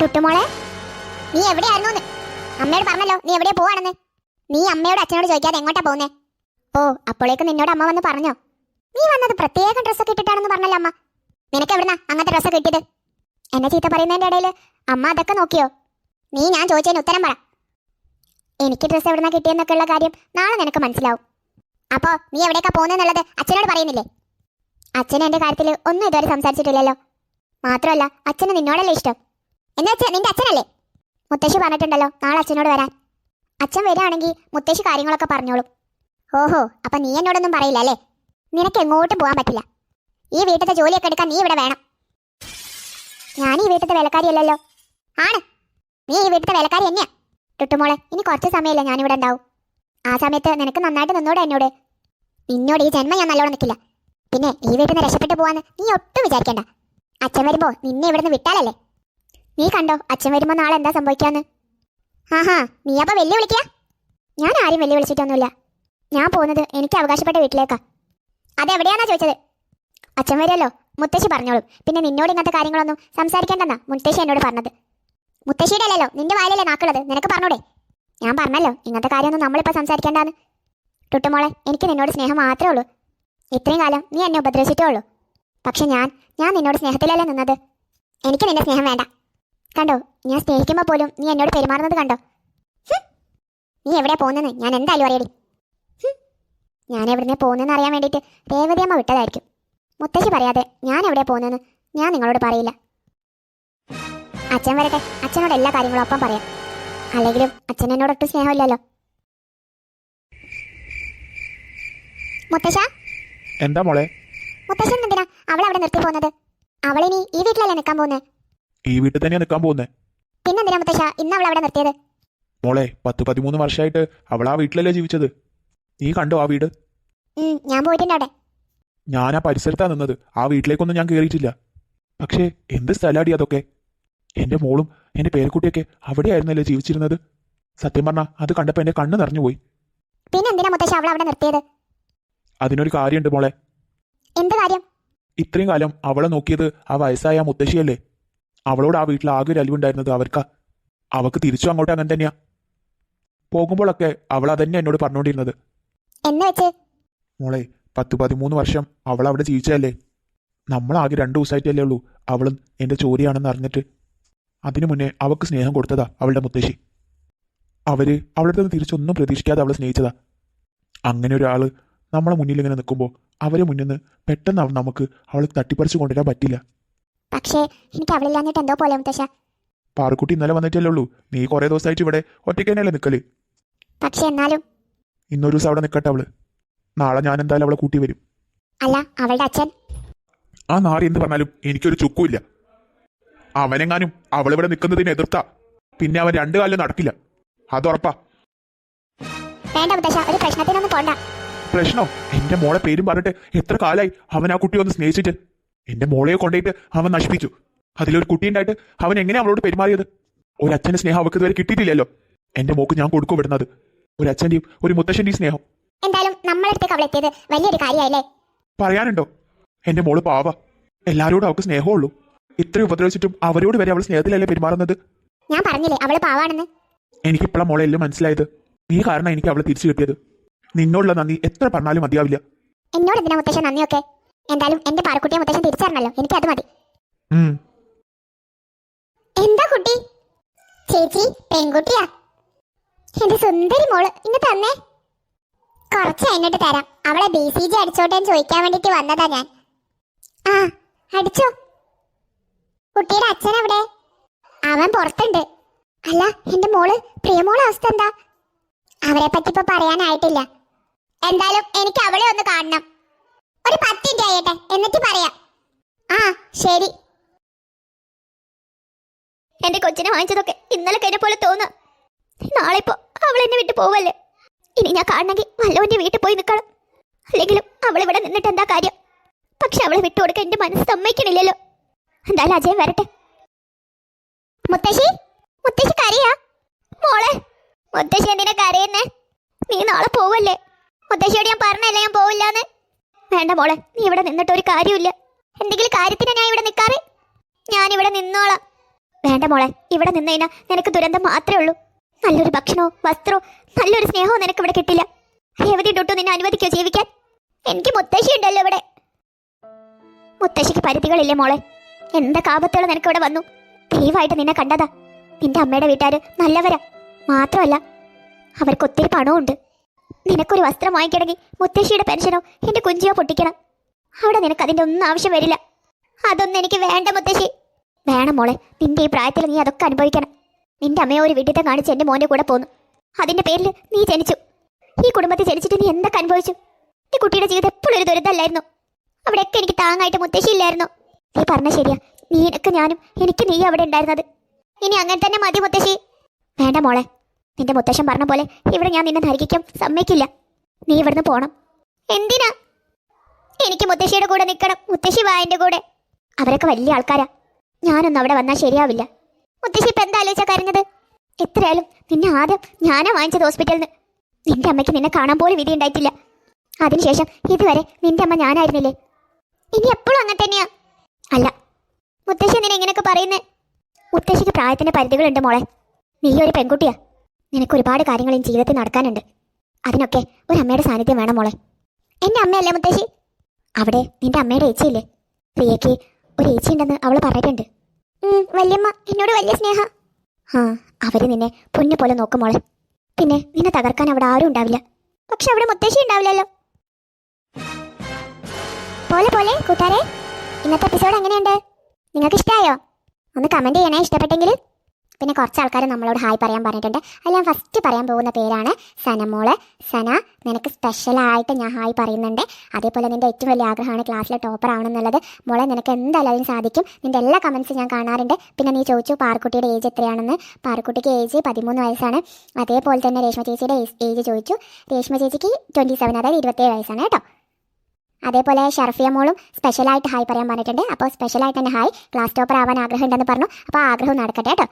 ടുട്ടുമോളെ നീ എവിടെയായിരുന്നു അമ്മയോട് പറഞ്ഞല്ലോ നീ എവിടെയാ പോവാണെന്ന്. നീ അമ്മയോട് അച്ഛനോട് ചോദിക്കാതെ എങ്ങോട്ടാ പോകുന്നേ ഓ അപ്പോഴേക്ക് നിന്നോട് അമ്മ വന്ന് പറഞ്ഞോ. നീ വന്നത് പ്രത്യേകം ഡ്രസ്സൊക്കെ ഇട്ടിട്ടാണെന്ന് പറഞ്ഞല്ലോ അമ്മ. നിനക്ക് എവിടുന്നാ അങ്ങനത്തെ ഡ്രസ്സ് കിട്ടിയത്? എന്നെ ചീത്ത പറയുന്നതിന്റെ ഇടയിൽ അമ്മ അതൊക്കെ നോക്കിയോ? നീ ഞാൻ ചോദിച്ചതിന് ഉത്തരം പറ. എനിക്ക് ഡ്രസ്സ് എവിടുന്നാ കിട്ടിയെന്നൊക്കെ ഉള്ള കാര്യം നാളെ നിനക്ക് മനസ്സിലാവും. അപ്പോ നീ എവിടേക്കാ പോകുന്നെന്നുള്ളത് അച്ഛനോട് പറയുന്നില്ലേ? അച്ഛനെ എന്റെ കാര്യത്തിൽ ഒന്നും ഇതുവരെ സംസാരിച്ചിട്ടില്ലല്ലോ. മാത്രമല്ല അച്ഛന് നിന്നോടല്ലേ ഇഷ്ടം? എന്ന് അച്ഛൻ നിന്റെ അച്ഛനല്ലേ? മുത്തശ്ശി പറഞ്ഞിട്ടുണ്ടല്ലോ നാളെ അച്ഛനോട് വരാൻ. അച്ഛൻ വരികയാണെങ്കിൽ മുത്തശ്ശി കാര്യങ്ങളൊക്കെ പറഞ്ഞോളും. ഓഹോ അപ്പൊ നീ എന്നോടൊന്നും പറയില്ല അല്ലേ? നിനക്ക് എങ്ങോട്ടും പോകാൻ പറ്റില്ല. ഈ വീട്ടിലത്തെ ജോലിയൊക്കെ എടുക്കാൻ നീ ഇവിടെ വേണം. ഞാൻ ഈ വീട്ടിലത്തെ വേലക്കാരിയല്ലല്ലോ. ആണ്. നീ ഈ വീട്ടിലത്തെ വേലക്കാരി തന്നെയാ. ടുട്ടുമോളെ ഇനി കുറച്ച് സമയമല്ലേ ഞാനിവിടെ ഉണ്ടാവും. ആ സമയത്ത് നിനക്ക് നന്നായിട്ട് നിന്നോട് എന്നോട്. നിന്നോട് ഈ ജന്മം ഞാൻ നല്ലോണം നിൽക്കില്ല. പിന്നെ ഈ വീട്ടിൽ നിന്ന് രക്ഷപ്പെട്ടു പോവാന്ന് നീ ഒട്ടും വിചാരിക്കണ്ട. അച്ഛൻ വരുമ്പോൾ നിന്നെ ഇവിടുന്ന് വിട്ടാലല്ലേ? നീ കണ്ടോ അച്ഛൻ വരുമ്പോ നാളെ എന്താ സംഭവിക്കാന്ന്? ആഹാ നീ അപ്പൊ വെല്ലുവിളിക്കുക ഞാൻ ആരും വെല്ലുവിളിച്ചിട്ടൊന്നുമില്ല. ഞാൻ പോകുന്നത് എനിക്ക് അവകാശപ്പെട്ട വീട്ടിലേക്കാ. അതെവിടെയാന്നാ ചോദിച്ചത്? അച്ഛൻ വരുമല്ലോ മുത്തശ്ശി പറഞ്ഞോളും. പിന്നെ നിന്നോട് ഇങ്ങനത്തെ കാര്യങ്ങളൊന്നും സംസാരിക്കേണ്ടെന്നാ മുത്തശ്ശി എന്നോട് പറഞ്ഞത്. മുത്തശ്ശിയുടെ അല്ലല്ലോ നിന്റെ വായിലല്ലേ നാക്കുള്ളത് നിനക്ക് പറഞ്ഞൂടെ? ഞാൻ പറഞ്ഞല്ലോ ഇങ്ങനത്തെ കാര്യമൊന്നും നമ്മളിപ്പോൾ സംസാരിക്കേണ്ടാന്ന്. ടുട്ടുമോളെ എനിക്ക് നിന്നോട് സ്നേഹം മാത്രമേ ഉള്ളൂ. ഇത്രയും കാലം നീ എന്നെ ഉപദ്രവിച്ചിട്ടേ ഉള്ളൂ. പക്ഷെ ഞാൻ ഞാൻ നിന്നോട് സ്നേഹത്തിലല്ലേ നിന്നത്? എനിക്ക് നിന്റെ സ്നേഹം വേണ്ട. കണ്ടോ ഞാൻ സ്നേഹിക്കുമ്പോൾ പോലും നീ എന്നോട് പെരുമാറുന്നത് കണ്ടോ? നീ എവിടെയാ പോകുന്നെന്ന് ഞാൻ എന്തായാലും അറിയടി. ഞാൻ എവിടുന്നേ പോകുന്നെന്ന് അറിയാൻ വേണ്ടിയിട്ട് രേവതിയമ്മ വിട്ടതായിരിക്കും. മുത്തശ്ശി പറയാതെ ഞാൻ എവിടെയാ പോകുന്നെന്ന് ഞാൻ നിങ്ങളോട് പറയില്ല. അച്ഛൻ വരട്ടെ അച്ഛനോട് എല്ലാ കാര്യങ്ങളും ഒപ്പം പറയാം. അല്ലെങ്കിലും അച്ഛൻ എന്നോട് ഒട്ടും സ്നേഹമില്ലല്ലോ. മുത്തശ്ശ? എന്താ മോളെ? മുത്തശ്ശൻ എന്തിനാ അവൾ അവിടെ നിർത്തി പോകുന്നത്? അവളിനി ഈ വീട്ടിലല്ലേ നിൽക്കാൻ പോകുന്നത് ഈ വീട്ടിൽ തന്നെയാ നിൽക്കാൻ പോകുന്നത് പിന്നെന്തിനാ മുത്തശ്ശ? ഇന്ന് അവൾ അവിടെ നിർത്തിയത്? മോളെ പത്ത് പതിമൂന്ന് വർഷമായിട്ട് അവൾ ആ വീട്ടിലല്ലേ ജീവിച്ചത്? നീ കണ്ടോ ആ വീട്? ഉം, ഞാൻ പോയിട്ടുണ്ട് അവിടെ. ഞാൻ ആ പരിസരത്താ നിന്നത്. ആ വീട്ടിലേക്കൊന്നും ഞാൻ കയറിയിട്ടില്ല പക്ഷേ എന്ത് സ്ഥലാടി അതൊക്കെ? എന്റെ മോളും എന്റെ പേരക്കുട്ടിയൊക്കെ അവിടെയായിരുന്നല്ലേ ജീവിച്ചിരുന്നത്? സത്യം പറഞ്ഞാ അത് കണ്ടപ്പോ എന്റെ കണ്ണ് നിറഞ്ഞുപോയി പിന്നെന്തിനാ മുത്തശ്ശ അവൾ അവിടെ നിർത്തിയത്? അതിനൊരു കാര്യമുണ്ട് മോളെ. എന്ത് കാര്യം? ഇത്രയും കാലം അവളെ നോക്കിയത് ആ വയസ്സായ ആ മുത്തശ്ശിയല്ലേ? അവളോട് ആ വീട്ടിൽ ആകെ ഒരു അലിവുണ്ടായിരുന്നത് അവർക്കാ. അവക്ക് തിരിച്ചു അങ്ങോട്ട് അങ്ങനെ തന്നെയാ. പോകുമ്പോഴൊക്കെ അവൾ അതന്നെ എന്നോട് പറഞ്ഞുകൊണ്ടിരുന്നത്. എന്ന് വെച്ച്? മോളെ പത്ത് പതിമൂന്ന് വർഷം അവൾ അവിടെ ജീവിച്ചതല്ലേ? ആകെ രണ്ടു ദിവസമായിട്ടല്ലേ ഉള്ളൂ അവളും എന്റെ ചോരിയാണെന്ന് അറിഞ്ഞിട്ട്. അതിനു മുന്നേ അവൾക്ക് സ്നേഹം കൊടുത്തതാ അവളുടെ മുത്തശ്ശി. അവർ അവളുടെ നിന്ന് തിരിച്ചൊന്നും പ്രതീക്ഷിക്കാതെ അവളെ സ്നേഹിച്ചതാ. അങ്ങനെ ഒരാൾ നമ്മളെ മുന്നിൽ ഇങ്ങനെ നിൽക്കുമ്പോൾ അവരെ മുന്നിൽ നിന്ന് പെട്ടെന്ന് നമുക്ക് അവളെ തട്ടിപ്പറിച്ചു കൊണ്ടുവരാൻ പറ്റില്ല. പക്ഷേ എനിക്ക് അവളില്ലാഞ്ഞിട്ട് എന്തോ പോലെ മുത്തശ്ശ. പാറക്കുട്ടി ഇന്നലെ വന്നിട്ടല്ലേ ഉള്ളൂ. നീ കുറേ ദിവസമായിട്ട് ഇവിടെ ഒറ്റയ്ക്ക് തന്നെയല്ലേ നിൽക്കൽ പക്ഷെ എന്നാലും ഇന്നൊരു ദിവസം അവിടെ നിക്കട്ടെ അവൾ. നാളെ ഞാൻ എന്തായാലും അവളെ കൂട്ടി വരും. അല്ല അവളുടെ അച്ഛൻ? ആ നാറി എന്ത് പറഞ്ഞാലും എനിക്കൊരു ചുക്കുമില്ല. അവനെങ്ങാനും അവളിവിടെ നിൽക്കുന്നതിന് എതിർത്താ. പിന്നെ അവൻ രണ്ടു കാലം നടക്കില്ല. അതുറപ്പാ വേണ്ട മുത്തശ്ശ ഒരു പ്രശ്നത്തിനൊന്നും പോണ്ട. പ്രശ്നോ? എന്റെ മോളെ പേരും പറഞ്ഞിട്ട് എത്ര കാലായി അവൻ ആ കുട്ടി ഒന്ന് സ്നേഹിച്ചിട്ട്. എന്റെ മോളെ കൊണ്ടുപോയിട്ട് അവൻ നശിപ്പിച്ചു. അതിലൊരു കുട്ടിയുണ്ടായിട്ട് അവൻ എങ്ങനെ അവളോട് പെരുമാറിയത്? ഒരു അച്ഛന്റെ സ്നേഹം അവൾക്ക് ഇതുവരെ കിട്ടിയിട്ടില്ലല്ലോ. എന്റെ മോക്ക് ഞാൻ കൊടുക്കും വിടുന്നത്. ഒരു അച്ഛന്റെയും ഒരു മുത്തശ്ശന്റെയും സ്നേഹം. എന്തായാലും അവൾ എത്തിയത് വലിയൊരു കാര്യമായില്ലേ? പറയാനുണ്ടോ? എന്റെ മോൾ പാവ. എല്ലാരോടും അവൾക്ക് സ്നേഹമുള്ളൂ. ഇത്രയും ഉപദ്രവിച്ചിട്ടും അവരോട് വരെ അവൾ സ്നേഹത്തിലല്ലേ പെരുമാറുന്നത്? ഞാൻ പറഞ്ഞില്ലേ അവൾ പാവാണെന്ന്? എനിക്കിപ്പോഴാ മോളെ എല്ലാം മനസ്സിലായത്. നീ കാരണം എനിക്ക് അവളെ തിരിച്ചു കിട്ടിയത്. നിന്നോടുള്ള നന്ദി എത്ര പറഞ്ഞാലും മതിയാവില്ല. എന്നോട് എന്തിനാ മുത്തശ്ശൻ നന്ദിയൊക്കെ? എന്തായാലും എന്റെ പാറക്കുട്ടിയെ മുത്തശ്ശൻ തിരിച്ചറിഞ്ഞല്ലോ. എനിക്ക് അത് മതി. എന്താ കുട്ടി? ചേച്ചി പെൺകുട്ടിയാ? എന്റെ സുന്ദരി മോൾ ഇന്ന് തന്നേ. കുറച്ച് കഴിഞ്ഞിട്ട് തരാം. അവളെ ബി സി ജി അടിച്ചോട്ടെ എന്ന് ചോദിക്കാൻ വേണ്ടിട്ട് വന്നതാ ഞാൻ. ആ അടിച്ചോ. കുട്ടിയുടെ അച്ഛൻ അവിടെ അവൻ പുറത്തുണ്ട്. അല്ല എന്റെ മോൾ പ്രിയമോളെ അവസ്ഥ എന്താ? അവരെ പറ്റി ഇപ്പൊ പറയാനായിട്ടില്ല. എന്തായാലും എനിക്ക് അവളെ ഒന്ന് കാണണം. ഒരു പത്ത് മിനിറ്റ് ആയിട്ടെ എന്നിട്ട് പറയാം. ആ ശരി. എന്റെ കൊച്ചിനെ വാങ്ങിച്ചതൊക്കെ ഇന്നലെ കഴിഞ്ഞ പോലെ തോന്നുക നാളെ ഇപ്പോ അവൾ എന്നെ വിട്ടു പോവല്ലേ? ഇനി ഞാൻ കാണണമെങ്കിൽ വല്ലവന്റെ വീട്ടിൽ പോയി നിൽക്കണം. അല്ലെങ്കിലും അവൾ ഇവിടെ നിന്നിട്ട് എന്താ കാര്യം? പക്ഷെ അവളെ വിട്ടുകൊടുക്കാൻ എന്റെ മനസ്സ് സമ്മതിക്കണില്ലല്ലോ. എന്തായാലും അജയൻ വരട്ടെ. മുത്തശ്ശി? മുത്തശ്ശി കരയാ? മോളെ മുത്തശ്ശി എന്തിനാ കരയുന്നേ? നീ നാളെ പോവല്ലേ? മുത്തശ്ശിയോട് ഞാൻ പറഞ്ഞല്ലേ ഞാൻ പോവില്ലാന്ന്? വേണ്ട മോളെ നീ ഇവിടെ നിന്നിട്ട് ഒരു കാര്യമില്ല എന്തെങ്കിലും കാര്യത്തിന് ഞാൻ ഇവിടെ നിൽക്കാറ് ഞാൻ ഇവിടെ നിന്നോളാം. വേണ്ട മോളെ ഇവിടെ നിന്ന് കഴിഞ്ഞാൽ നിനക്ക് ദുരന്തം മാത്രമേ ഉള്ളൂ. നല്ലൊരു ഭക്ഷണവും വസ്ത്രവും നല്ലൊരു സ്നേഹവും നിനക്ക് ഇവിടെ കിട്ടില്ല. രേവതി ഡൊട്ടു നിന്നെ അനുവദിക്കോ ജീവിക്കാൻ? എനിക്ക് മുത്തശ്ശി ഉണ്ടല്ലോ ഇവിടെ. മുത്തശ്ശിക്ക് പരിധികളില്ലേ മോളെ? എന്താ കാപത്തോളം നിനക്ക് ഇവിടെ വന്നു? ദയവായിട്ട് നിന്നെ കണ്ടതാ. നിന്റെ അമ്മയുടെ വീട്ടുകാർ നല്ലവരാ. മാത്രമല്ല അവർക്ക് ഒത്തിരി പണമുണ്ട് നിനക്കൊരു വസ്ത്രം വാങ്ങിക്കണമെങ്കിൽ മുത്തശ്ശിയുടെ പെൻഷനോ എന്റെ കുഞ്ചിയോ പൊട്ടിക്കണം. അവിടെ നിനക്ക് അതിന്റെ ഒന്നും ആവശ്യം വരില്ല. അതൊന്നും എനിക്ക് വേണ്ട മുത്തശ്ശി. വേണം മോളെ നിന്റെ ഈ പ്രായത്തിൽ നീ അതൊക്കെ അനുഭവിക്കണം. നിന്റെ അമ്മയെ ഒരു വിഡിത്തം കാണിച്ച് എന്റെ മോന്റെ കൂടെ പോന്നു. അതിന്റെ പേരിൽ നീ ജനിച്ചു. ഈ കുടുംബത്തിൽ ജനിച്ചിട്ട് നീ എന്തൊക്കെ അനുഭവിച്ചു? ഈ കുട്ടിയുടെ ജീവിതം എപ്പോഴും ഒരു ദുരിതമല്ലായിരുന്നു. അവിടെയൊക്കെ എനിക്ക് താങ്ങായിട്ട് മുത്തശ്ശി ഇല്ലായിരുന്നു. നീ പറഞ്ഞ ശരിയാ. നീ എനിക്ക് ഞാനും എനിക്ക് നീ അവിടെ ഉണ്ടായിരുന്നത്. ഇനി അങ്ങനെ തന്നെ മതി മുത്തശ്ശി. വേണ്ട മോളെ നിന്റെ മുത്തശ്ശൻ പറഞ്ഞ പോലെ ഇവിടെ ഞാൻ നിന്നെ ധരിക്കും. സമ്മതിക്കില്ല. നീ ഇവിടുന്ന് പോണം. എന്തിനാ? എനിക്ക് മുത്തശ്ശിയുടെ കൂടെ നിൽക്കണം. മുത്തശ്ശി വായന്റെ കൂടെ. അവരൊക്കെ വലിയ ആൾക്കാരാ. ഞാനൊന്നും അവിടെ വന്നാൽ ശരിയാവില്ല. മുത്തശ്ശി ഇപ്പൊ എന്താ ആലോചിച്ചാ കരഞ്ഞത്? എത്രയായാലും നിന്നെ ആദ്യം ഞാനാ വാങ്ങിച്ചത് ഹോസ്പിറ്റലിൽ നിന്ന് നിന്റെ അമ്മയ്ക്ക് നിന്നെ കാണാൻ പോലും വിധി ഉണ്ടായിട്ടില്ല. അതിനുശേഷം ഇതുവരെ നിന്റെ അമ്മ ഞാനായിരുന്നില്ലേ? ഇനി എപ്പോഴും അങ്ങനെ തന്നെയാ. അല്ല മുത്തശ്ശി നിന്നെ എങ്ങനെയൊക്കെ പറയുന്നേ? മുത്തശ്ശിക്ക് പ്രായത്തിന്റെ പരിധികളുണ്ട് മോളെ. നീ ഒരു പെൺകുട്ടിയാ. നിനക്ക് ഒരുപാട് കാര്യങ്ങൾ ഈ ജീവിതത്തിൽ നടക്കാനുണ്ട്. അതിനൊക്കെ ഒരു അമ്മയുടെ സാന്നിധ്യം വേണം മോളെ. എന്റെ അമ്മയല്ലേ മുത്തശ്ശി? അവിടെ നിന്റെ അമ്മയുടെ ഏച്ചിയില്ലേ? പ്രിയയ്ക്ക് ഒരു ഏച്ചി ഉണ്ടെന്ന് അവൾ പറഞ്ഞിട്ടുണ്ട്. വല്യമ്മ എന്നോട് വലിയ സ്നേഹ. ആ അവർ നിന്നെ പൊന്നു പോലെ നോക്കും മോളെ. പിന്നെ നിന്നെ തകർക്കാൻ അവിടെ ആരും ഉണ്ടാവില്ല. പക്ഷെ അവിടെ മുത്തശ്ശി ഉണ്ടാവില്ലല്ലോ. പോലെ പോലെ കൂട്ടാരെ ഇന്നത്തെ എപ്പിസോഡ് എങ്ങനെയുണ്ട്? നിങ്ങൾക്ക് ഇഷ്ടമായോ ഒന്ന് കമന്റ് ചെയ്യണേ ഇഷ്ടപ്പെട്ടെങ്കിൽ. പിന്നെ കുറച്ച് ആൾക്കാർ നമ്മളോട് ഹായ് പറയാൻ പറഞ്ഞിട്ടുണ്ട്. അതിൽ ഞാൻ ഫസ്റ്റ് പറയാൻ പോകുന്ന പേരാണ് സനമോൾ സന നിനക്ക് സ്പെഷ്യലായിട്ട് ഞാൻ ഹായ് പറയുന്നുണ്ട്. അതേപോലെ നിന്റെ ഏറ്റവും വലിയ ആഗ്രഹമാണ് ക്ലാസ്സിലെ ടോപ്പർ ആവണം എന്നുള്ളത് മോളെ നിനക്ക് എന്തായാലും സാധിക്കും. നിന്റെ എല്ലാ കമൻസും ഞാൻ കാണാറുണ്ട്. പിന്നെ നീ ചോദിച്ചു പാറക്കുട്ടിയുടെ ഏജ് എത്രയാണെന്ന്. പാർക്കുട്ടിക്ക് ഏജ് പതിമൂന്ന് വയസ്സാണ്. അതേപോലെ തന്നെ രേഷ്മ ചേച്ചിയുടെ ഏജ് ചോദിച്ചു. രേഷ്മ ചേച്ചിക്ക് ട്വന്റി സെവൻ അതായത് ഇരുപത്തേഴ് വയസ്സാണ് കേട്ടോ. അതേപോലെ ഷർഫിയ മോളും സ്പെഷ്യലായിട്ട് ഹായ് പറയാൻ പറഞ്ഞിട്ടുണ്ട്. അപ്പോൾ സ്പെഷ്യലായിട്ട് തന്നെ ഹായ് ക്ലാസ് ടോപ്പർ ആവാൻ ആഗ്രഹം ഉണ്ടെന്ന് പറഞ്ഞു. അപ്പോൾ ആഗ്രഹം നടക്കട്ടെ കേട്ടോ.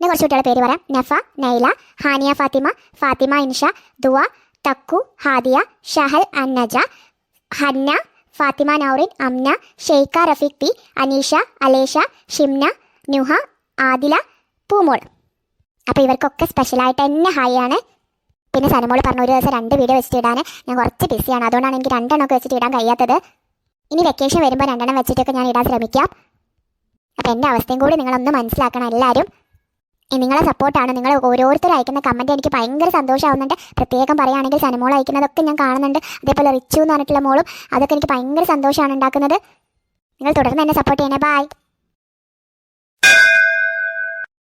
പിന്നെ കുറച്ച് കുട്ടികളുടെ പേര് പറയാം. നഫ നൈല ഹാനിയ ഫാത്തിമ ഫാത്തിമ ഇൻഷ ദുവ തക്കു ഹാദിയ ഷഹൽ അന്നജ ഹന്ന ഫാത്തിമ നൗറിൻ അംന ഷെയ്ഖ റഫീഖ് പി അനീഷ അലേഷ ഷിംന നുഹ ആദില പൂമോൾ. അപ്പോൾ ഇവർക്കൊക്കെ സ്പെഷ്യലായിട്ട് തന്നെ ഹായ് ആണ്. പിന്നെ സനമോൾ പറഞ്ഞ ഒരു ദിവസം രണ്ട് വീഡിയോ വെച്ചിട്ട് ഇടാൻ ഞാൻ കുറച്ച് ബിസിയാണ് അതുകൊണ്ടാണ് എനിക്ക് രണ്ടെണ്ണമൊക്കെ വെച്ചിട്ട് ഇടാൻ കഴിയാത്തത്. ഇനി വെക്കേഷൻ വരുമ്പോൾ രണ്ടെണ്ണം വെച്ചിട്ടൊക്കെ ഞാൻ ഇടാൻ ശ്രമിക്കാം. അപ്പോൾ എന്റെ അവസ്ഥയും കൂടി നിങ്ങളൊന്ന് മനസ്സിലാക്കണം എല്ലാവരും നിങ്ങളെ സപ്പോർട്ടാണ് നിങ്ങൾ ഓരോരുത്തരും അയക്കുന്ന കമന്റ് എനിക്ക് ഭയങ്കര സന്തോഷമാവുന്നുണ്ട് പ്രത്യേകം പറയുകയാണെങ്കിൽ സനമോൾ അയക്കുന്നതൊക്കെ ഞാൻ കാണുന്നുണ്ട്. അതേപോലെ റിച്ചു എന്ന് പറഞ്ഞിട്ടുള്ള മോളും അതൊക്കെ എനിക്ക് ഭയങ്കര സന്തോഷമാണ് ഉണ്ടാക്കുന്നത്. നിങ്ങൾ തുടർന്ന് എന്നെ സപ്പോർട്ട് ചെയ്യണേ. ബൈ